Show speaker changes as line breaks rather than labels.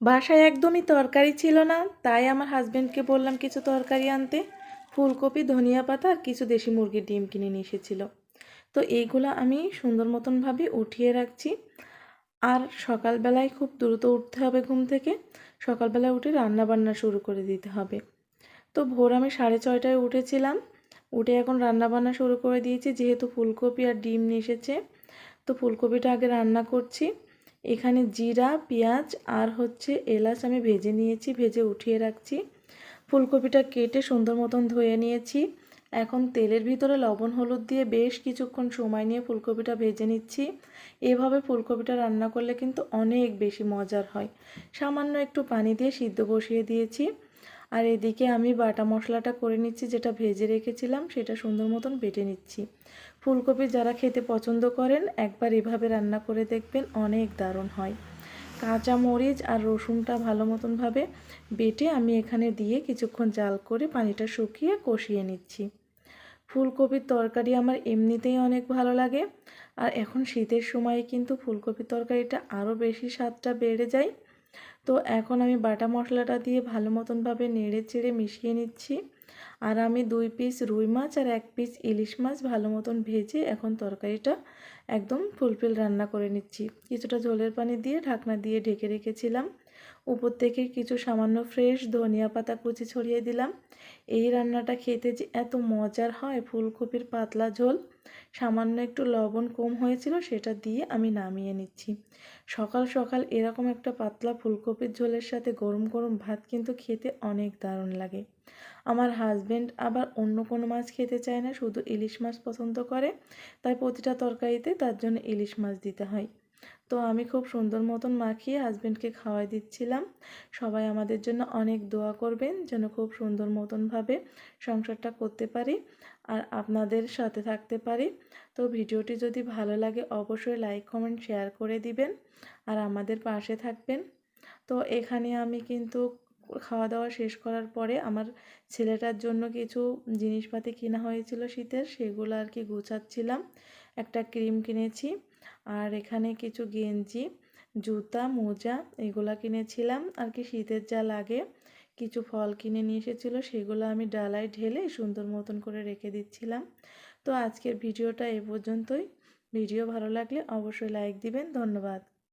বাসায় একদমই তরকারি ছিল না, তাই আমার হাজবেন্ডকে বললাম কিছু তরকারি আনতে। ফুলকপি, ধনিয়া পাতা আর কিছু দেশি মুরগির ডিম কিনে নিয়ে এসেছিল। তো এইগুলো আমি সুন্দর মতনভাবে উঠিয়ে রাখছি। আর সকালবেলায় খুব দ্রুত উঠতে হবে ঘুম থেকে। সকালবেলায় উঠে রান্না বান্না শুরু করে দিতে হবে। তো ভোর আমি সাড়ে ছয়টায় উঠেছিলাম। উঠে এখন রান্না বান্না শুরু করে দিয়েছি, যেহেতু ফুলকপি আর ডিম এসেছে। তো ফুলকপিটা আগে রান্না করছি। এখানে জিরা, পেঁয়াজ আর হচ্ছে এলাচ আমি ভেজে নিয়েছি, ভেজে উঠিয়ে রাখছি। ফুলকপিটা কেটে সুন্দর মতন ধুয়ে নিয়েছি। এখন তেলের ভিতরে লবণ, হলুদ দিয়ে বেশ কিছুক্ষণ সময় নিয়ে ফুলকপিটা ভেজে নিচ্ছি। এভাবে ফুলকপিটা রান্না করলে কিন্তু অনেক বেশি মজার হয়। সামান্য একটু পানি দিয়ে সিদ্ধ বসিয়ে দিয়েছি। আর এদিকে আমি বাটা মশলাটা করে নিচ্ছি, যেটা ভেজে রেখেছিলাম, সেটা সুন্দর মতন বেটে নিচ্ছি। ফুলকপি যারা খেতে পছন্দ করেন, একবার এভাবে রান্না করে দেখবেন অনেক দারুণ হয়। কাঁচা মরিচ আর রসুনটা ভালো মতনভাবে বেটে আমি এখানে দিয়ে কিছুক্ষণ জাল করে পানিটা শুকিয়ে কষিয়ে নিচ্ছি। ফুলকপির তরকারি আমার এমনিতেই অনেক ভালো লাগে। আর এখন শীতের সময় কিন্তু ফুলকপির তরকারিটা আরও বেশি স্বাদটা বেড়ে যায়। তো এখন আমি বাটা মশলাটা দিয়ে ভালো মতনভাবে নেড়ে চেড়ে মিশিয়ে নিচ্ছি। আর আমি দুই পিস রুই মাছ আর এক পিস ইলিশ মাছ ভালো মতন ভেজে এখন তরকারিটা একদম ফুলফিল রান্না করে নিচ্ছি। কিছুটা ঝোলের পানি দিয়ে ঢাকনা দিয়ে ঢেকে রেখেছিলাম। উপর থেকে কিছু সামান্য ফ্রেশ ধনিয়া পাতা কুচি ছড়িয়ে দিলাম। এই রান্নাটা খেতে যে এত মজার হয়, ফুলকপির পাতলা ঝোল। সামান্য একটু লবণ কম হয়েছিল, সেটা দিয়ে আমি নামিয়ে নিচ্ছি। সকাল সকাল এরকম একটা পাতলা ফুলকপির ঝোলের সাথে গরম গরম ভাত কিন্তু খেতে অনেক দারুণ লাগে। আমার হাজব্যান্ড আবার অন্য কোনো মাছ খেতে চায় না, শুধু ইলিশ মাছ পছন্দ করে। তাই প্রতিটা তরকারিতে তার জন্য ইলিশ মাছ দিতে হয়। তো আমি খুব সুন্দর মতন মাখিয়ে হাজব্যান্ডকে খাওয়াই দিচ্ছিলাম। সবাই আমাদের জন্য অনেক দোয়া করবেন যেন খুব সুন্দর মতনভাবে সংসারটা করতে পারি আর আপনাদের সাথে থাকতে পারি। তো ভিডিওটি যদি ভালো লাগে অবশ্যই লাইক কমেন্ট শেয়ার করে দিবেন আর আমাদের পাশে থাকবেন। তো এখানে আমি কিন্তু খাওয়া দাওয়া শেষ করার পরে আমার ছেলেটার জন্য কিছু জিনিসপাতি কেনা হয়েছিল শীতের সেগুলো আর কি গুছাচ্ছিলাম। একটা ক্রিম কিনেছি। আর এখানে কিছু গেঞ্জি, জুতা, মোজা এগুলা কিনেছিলাম। আর কি শীতের যা লাগে, কিছু ফল কিনে নিয়ে এসেছিল, সেগুলো আমি ডালায় ঢেলে সুন্দর মতন করে রেখে দিচ্ছিলাম। তো আজকের ভিডিওটা এ পর্যন্তই। ভিডিও ভালো লাগলে অবশ্যই লাইক দিবেন। ধন্যবাদ।